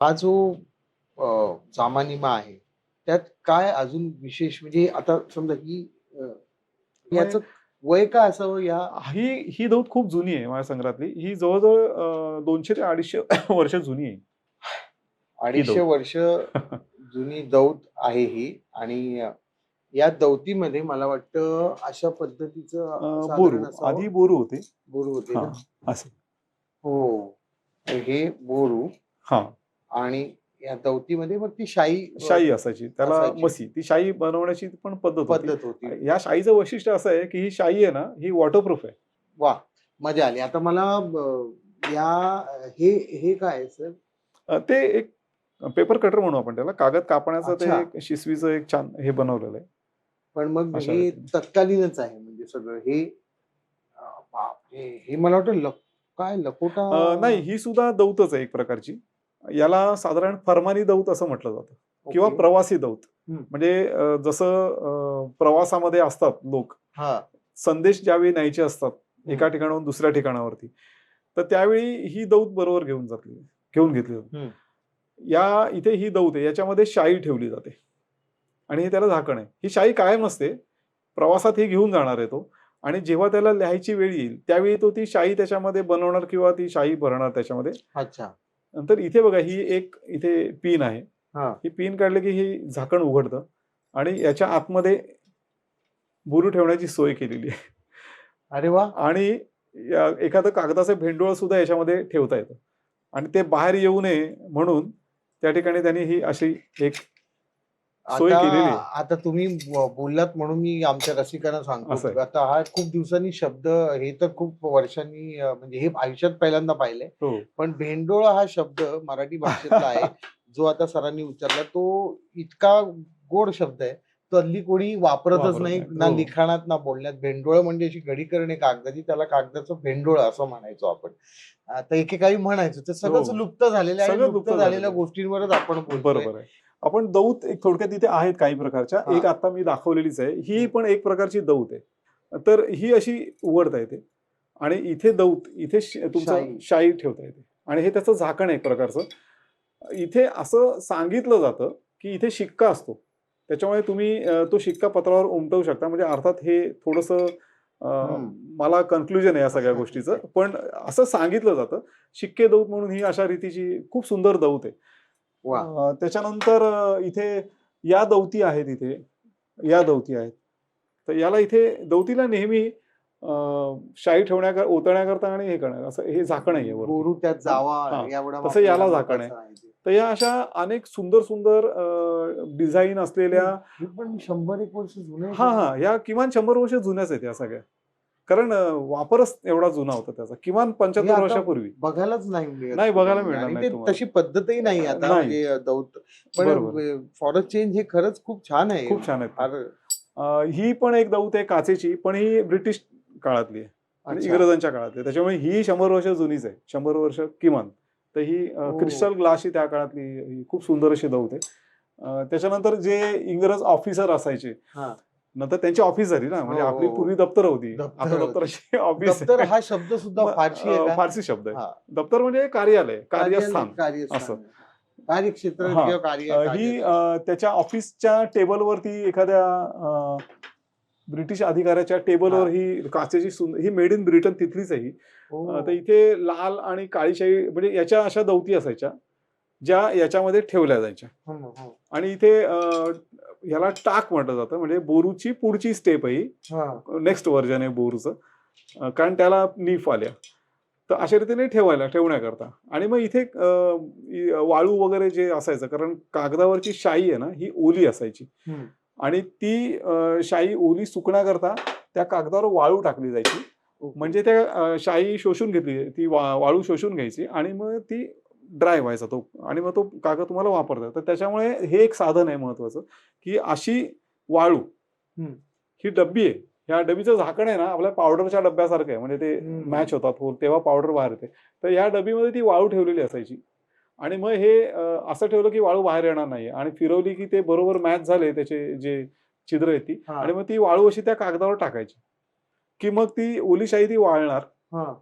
हा जो अ, सामानिमा आहे त्यात काय अजून विशेष? म्हणजे आता समजा ही अ, याचं वय काय असावं या? ही ही दौत खूप जुनी आहे माझ्या संग्रहातली ही जवळजवळ अं, दोनशे ते अडीचशे वर्ष जुनी आहे. अडीचशे दौत. वर्ष जुनी दौत आहे ही आणि अ, या दौतीमध्ये मला वाटतं अशा पद्धतीचं अं, साधारण बोरू. असावं. आधी बोरू होते. बोरू होते हा असं. हो. तर हे बोरू. हा. आणि या दौतीमध्ये मग ती शाई शाई असायची. त्याला. मसी. ती शाई बनवण्याची पण पद्धत होती. पद्धत होती. या शाईचं वैशिष्ट्य असं आहे की ही शाई आहे ना ही वॉटरप्रूफ आहे. वा मजा आली. आता मला या हे हे काय सर? ते एक पेपर कटर म्हणू आपण त्याला. कागद कापण्याचं ते. एक शिसवीचं एक छान हे बनवलेलं आहे. पण मग हे. तत्कालीनच आहे म्हणजे सगळं. हे हे मला वाटतं काय लकोटा? नाही ही सुद्धा दौतच आहे एक प्रकारची. याला साधारण फरमानी दौत असं म्हटलं जातं. किंवा. प्रवासी दौत. म्हणजे जसं प्रवासामध्ये असतात लोक. संदेश ज्यावेळी न्यायचे असतात एका. ठिकाणाहून दुसऱ्या ठिकाणावरती तर त्यावेळी ही दौत बरोबर घेऊन जातली घेऊन घेतली जाते. या इथे ही दौत आहे याच्यामध्ये शाई ठेवली जाते. आणि हे त्याला झाकण आहे. ही शाई कायम नसते प्रवासात ही घेऊन जाणार आहे तो. आणि जेव्हा त्याला लिहायची वेळ येईल त्यावेळी तो ती शाई त्याच्यामध्ये बनवणार किंवा ती शाई भरणार त्याच्यामध्ये. अच्छा. नंतर इथे बघा ही एक इथे पिन आहे. हा. ही पिन काढली की ही झाकण उघडतं आणि याच्या आतमध्ये बुरू ठेवण्याची सोय केलेली आहे. अरे वा. आणि या- एखादं कागदाचं भेंडोळ सुद्धा याच्यामध्ये ठेवता येतं. आणि ते बाहेर येऊ नये म्हणून त्या ठिकाणी त्यांनी ही अशी एक सोय केलेली आता. आता तुम्ही बोललात म्हणून मी आमच्या रसिकांना असं सांगतो आहे. आता हा खूप दिवसांनी शब्द हे तर खूप वर्षांनी अ, म्हणजे हे आयुष्यात पहिल्यांदा पाहिलंय हो पण भेंडोळ हा शब्द मराठी भाषेतला आहे जो आता सरांनी उच्चारला तो इतका गोड शब्द आहे तो हल्ली कोणी वापरतच वापरत नाही नाही. ना हो. लिखाणात ना बोलण्यात भेंडोळ म्हणजे अशी घडी करणे कागदाची त्याला कागदाचं भेंडोळ असं म्हणायचो आपण आता एकेकाळी म्हणायचो ते सगळंच हो. लुप्त झालेलं आहे सगळं लुप्त लुप्त झालेल्या झालेलं आहे. गोष्टींवरच आपण बोलतोय बरोबर आहे आपण दौत एक थोडक्यात इथे आहेत काही प्रकारच्या. एक आता मी दाखवलेलीच आहे. ही पण एक प्रकारची दौत आहे. तर ही अशी उघडता येते आणि इथे दौत इथे तुमचं शाई. ठेवता येते. आणि हे त्याचं झाकण आहे एक प्रकारचं. इथे असं सांगितलं जातं की इथे शिक्का असतो. त्याच्यामुळे तुम्ही तो शिक्का पत्रावर उमटवू शकता. म्हणजे अर्थात हे थोडंसं. मला कन्क्लुजन आहे या सगळ्या गोष्टीचं. पण असं सांगितलं जातं. शिक्के दौत म्हणून ही अशा रीतीची खूप सुंदर दौत आहे. वा. त्याच्यानंतर इथे या दौती आहेत इथे. या दौती आहेत. तर याला इथे दौतीला नेहमी शाई ठेवण्याकर ओतण्याकरता आणि हे करण्या असं हे झाकण आहे त्यात जावा तसं याला झाकण आहे. तर या अशा अनेक सुंदर सुंदर डिझाईन असलेल्या पण शंभर एक वर्ष जुने हा? हा. या किमान शंभर वर्ष जुन्याच आहेत या सगळ्या. कारण वापरच एवढा जुना होता त्याचा किमान हे पंच्याहत्तर वर्षापूर्वी बघायलाच नाही नाही, बघायला. मिळणार आणि नाही. तशी पद्धतही नाही आता. म्हणजे दौत. पण फॉर चेंज हे खरंच खूप छान आहे खूप छान अं, ही पण एक दौत आहे काचेची पण ही ब्रिटिश काळातली आहे म्हणजे अच्छा. इंग्रजांच्या काळातली त्याच्यामुळे ही शंभर वर्ष जुनीच आहे शंभर वर्ष किमान तर ही हो. क्रिस्टल ग्लास ही त्या काळातली ही खूप सुंदर अशी दौत आहे त्याच्यानंतर जे इंग्रज ऑफिसर असायचे हा. नंतर त्यांची ऑफिस झाली ना म्हणजे हो, आपली हो. पूर्वी दप्तर होती दप्तर आता होती. दप्तराची ऑफिस दप्तर हा शब्द सुद्धा का? फारसी शब्द आहे हा. दप्तर म्हणजे कार्यालय कार्यस्थान. असं. कार्यक्षेत्र हा. ही त्याच्या ऑफिसच्या टेबलवरती एखाद्या ब्रिटिश अधिकाऱ्याच्या टेबलवर हा. ही काचेची सुंदर ही मेड इन ब्रिटन तिथलीच आहे ही हो. तर इथे लाल आणि काळी शाई म्हणजे याच्या अशा दौती असायच्या ज्या याच्यामध्ये ठेवल्या जायच्या. आणि इथे ह्याला टाक म्हटलं जातं. म्हणजे बोरूची पुढची स्टेप आहे. नेक्स्ट व्हर्जन आहे बोरूचं. कारण त्याला लीफ आल्या. तर अशा रीतीने ठेवायला ठेवण्याकरता. आणि मग इथे वाळू वगैरे जे असायचं कारण कागदावरची शाई आहे ना ही ओली असायची. आणि ती शाई ओली सुकण्याकरता त्या कागदावर वाळू टाकली जायची. म्हणजे त्या शाई शोषून घेतली ती वाळू शोषून घ्यायची. आणि मग ती ड्राय व्हायचा तो आणि मग तो कागद तुम्हाला वापरता येतो. तर त्याच्यामुळे हे एक साधन आहे महत्वाचं की अशी वाळू. ही डब्बी आहे ह्या डबीचं झाकण आहे ना आपल्या पावडरच्या डब्यासारखं आहे म्हणजे ते. मॅच होतात हो तेव्हा पावडर बाहेर येते तर या डबीमध्ये ती वाळू ठेवलेली असायची आणि मग हे असं ठेवलं की वाळू बाहेर येणार नाही आणि फिरवली की ते बरोबर मॅच झाले त्याचे जे छिद्र आहेत ती. आणि मग ती वाळू अशी त्या कागदावर टाकायची की मग ती ओली शाई ती वाळणार.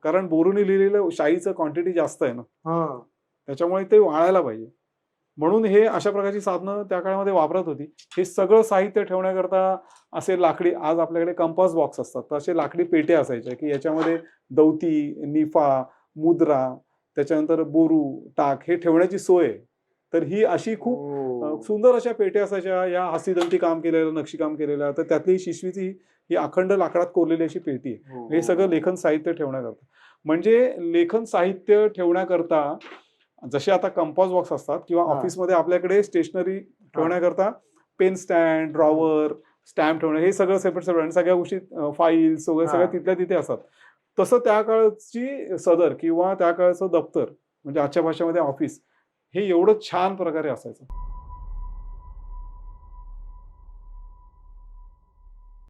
कारण बोरूने लिहिलेलं शाईचं क्वांटिटी जास्त आहे ना. त्याच्यामुळे ते वाळायला पाहिजे म्हणून हे अशा प्रकारची साधनं त्या काळामध्ये वापरत होती हे सगळं साहित्य ठेवण्याकरता असे लाकडी आज आपल्याकडे कंपास बॉक्स असतात तर असे लाकडी पेटे असायचे की याच्यामध्ये दौती निफा मुद्रा त्याच्यानंतर बोरू टाक हे ठेवण्याची सोय आहे. तर ही अशी खूप हो. सुंदर अशा पेट्या असायच्या या हस्तिदंती काम केलेलं नक्षीकाम केलेलं तर त्यातली शिशवीची ही अखंड लाकडात कोरलेली अशी पेटी आहे हो, हे सगळं. लेखन साहित्य ठेवण्याकरता म्हणजे लेखन साहित्य ठेवण्याकरता जसे आता कंपास बॉक्स असतात किंवा. ऑफिसमध्ये आपल्याकडे स्टेशनरी ठेवण्याकरता पेन स्टँड ड्रॉवर स्टॅम्प ठेवणं हे सगळं सेपरेट सेपरेट आणि सगळ्या गोष्टी फाईल्स वगैरे. सगळ्या तिथल्या तिथे असतात तसं त्या काळची सदर किंवा त्या काळचं दप्तर म्हणजे आजच्या भाषेमध्ये ऑफिस हे एवढं छान प्रकारे असायचं